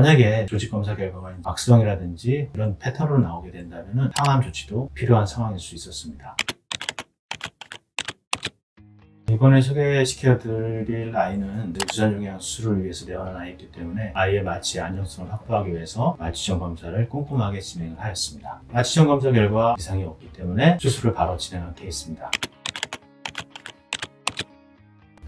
만약에 조직 검사 결과가 악성이라든지 이런 패턴으로 나오게 된다면 항암 조치도 필요한 상황일 수 있었습니다. 이번에 소개시켜드릴 아이는 유전종양 수술을 위해서 내원한 아이이기 때문에 아이의 마취 안정성을 확보하기 위해서 마취전 검사를 꼼꼼하게 진행을 하였습니다. 마취전 검사 결과 이상이 없기 때문에 수술을 바로 진행한 케이스입니다.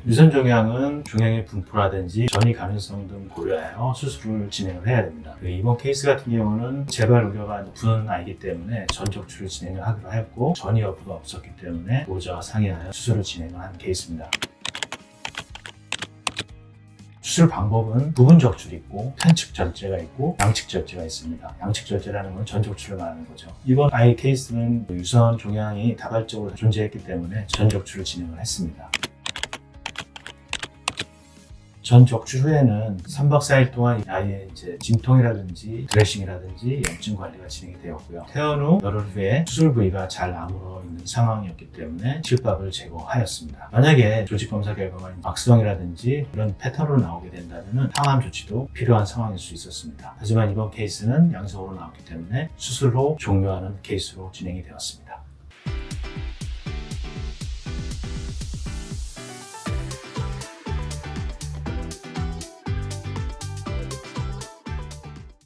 유선 종양은 종양의 분포라든지 전이 가능성 등 고려하여 수술을 진행을 해야 됩니다. 그 이번 케이스 같은 경우는 재발 우려가 부는 아이기 때문에 전적출을 진행을 하기로 하였고 전이 여부가 없었기 때문에 보호자와 상의하여 수술을 진행을 한 케이스입니다. 수술 방법은 부분 적출이 있고 편측 절제가 있고 양측 절제가 있습니다. 양측 절제라는 건 전적출을 말하는 거죠. 이번 아이 케이스는 유선 종양이 다발적으로 존재했기 때문에 전적출을 진행을 했습니다. 전 적출 후에는 3박 4일 동안 아이의 이제 진통이라든지 드레싱이라든지 염증 관리가 진행이 되었고요. 퇴원 후 열흘 후에 수술 부위가 잘 아물어 있는 상황이었기 때문에 실밥을 제거하였습니다. 만약에 조직 검사 결과가 악성이라든지 이런 패턴으로 나오게 된다면 항암 조치도 필요한 상황일 수 있었습니다. 하지만 이번 케이스는 양성으로 나왔기 때문에 수술 후 종료하는 케이스로 진행이 되었습니다.